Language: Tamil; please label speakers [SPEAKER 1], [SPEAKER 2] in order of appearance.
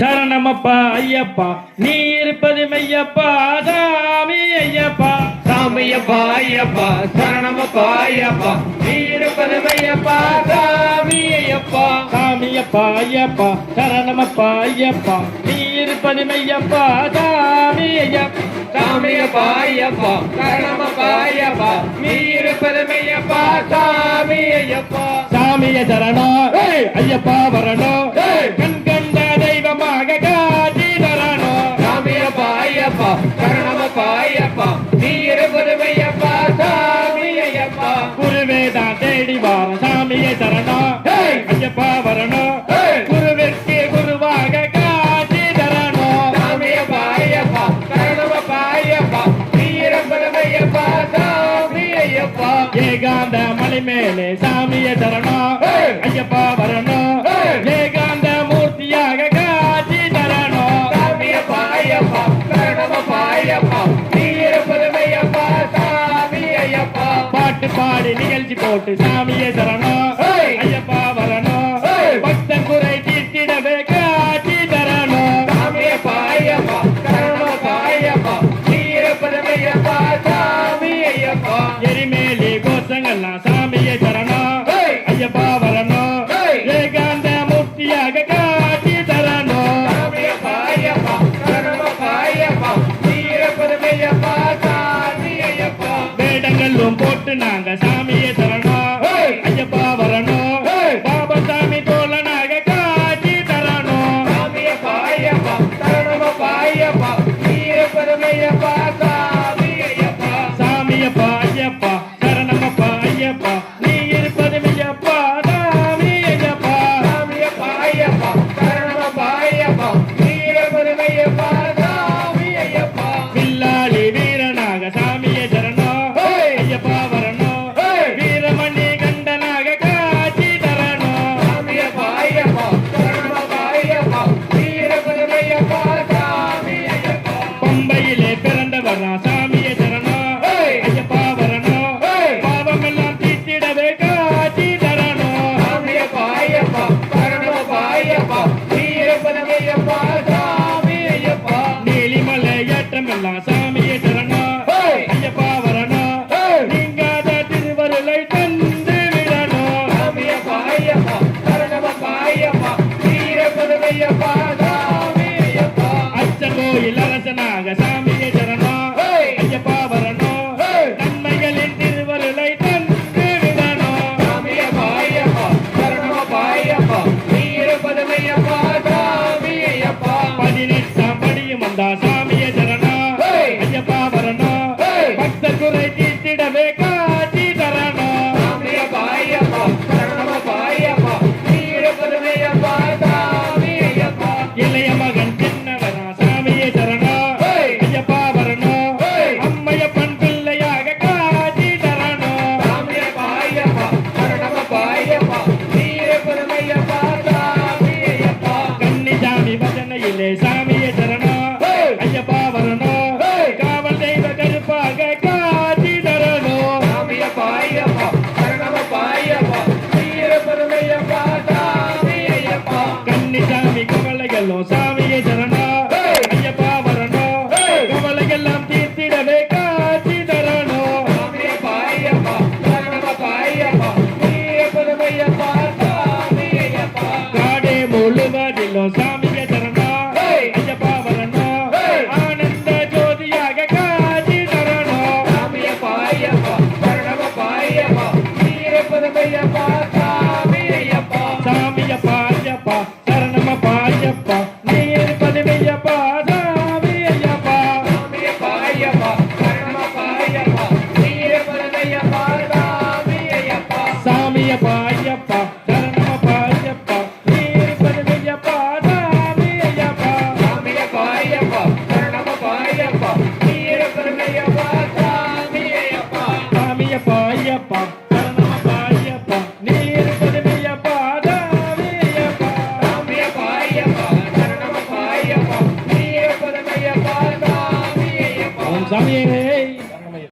[SPEAKER 1] சரணமப்பா ஐயப்பா நீ இருப்பது மெய்யப்பா சாமி ஐயப்பா.
[SPEAKER 2] சாமியப்பா ஐயப்பா சரணமப்பா ஐயப்பா. நீ இருப்பது மெய்யப்பா சாமி ஐயப்பா.
[SPEAKER 1] சாமியப்பா ஐயப்பா சரணமப்பா ஐயப்பா. நீ இருப்பது மெய்யப்பா சாமி ஐயப்பா.
[SPEAKER 2] சாமியப்பா ஐயப்பா சரணமப்பா ஐயப்பா. நீ இருப்பது மெய்யப்பா சாமி ஐயப்பா.
[SPEAKER 1] சாமிய சரணம் ஐயப்பா வரணும். மேலே சாமிய தரணும்.
[SPEAKER 2] ஐயப்பா
[SPEAKER 1] வரணும். ஏகாந்த மூர்த்தியாக காட்சி தரணும்.
[SPEAKER 2] சாமியப்பா ஐயப்பா சரணமப்பா ஐயப்பா நீரப்பதுமையப்பா சாமி ஐயப்பா.
[SPEAKER 1] பாட்டு பாடி நிகழ்ச்சி போட்டு சாமிய
[SPEAKER 2] தரணும்.
[SPEAKER 1] ஐயப்பா வரணும். பக்த குறை தீர்த்திடவே காட்சி தரணும்.
[SPEAKER 2] சாமியப்பா ஐயப்பா சரணமப்பா ஐயப்பா நீரப்பதுமையப்பா சாமி ஐயப்பா.
[SPEAKER 1] எரிமேல் அச்சங்கோ இளவசனாக சாமியை தரணும்.
[SPEAKER 2] ஐயப்பா
[SPEAKER 1] வரணும். நன்மைகளின் திருவருளை தந்து விடணும்.
[SPEAKER 2] சாமியப்பா ஐயப்பா சரணமப்பா ஐயப்பா. நீர் பதமையப்பா சாமி ஐயப்பா
[SPEAKER 1] ஐயப்பா
[SPEAKER 2] சரணமப்பா ஐயப்பா. நீருப்பது ஐயப்பா சாமி ஐயப்பா. சாமி ஐயப்பா
[SPEAKER 1] ஐயப்பா
[SPEAKER 2] சரணமப்பா ஐயப்பா. நீருப்பது ஐயப்பா சாமி ஐயப்பா.
[SPEAKER 1] சாமி ஐயப்பா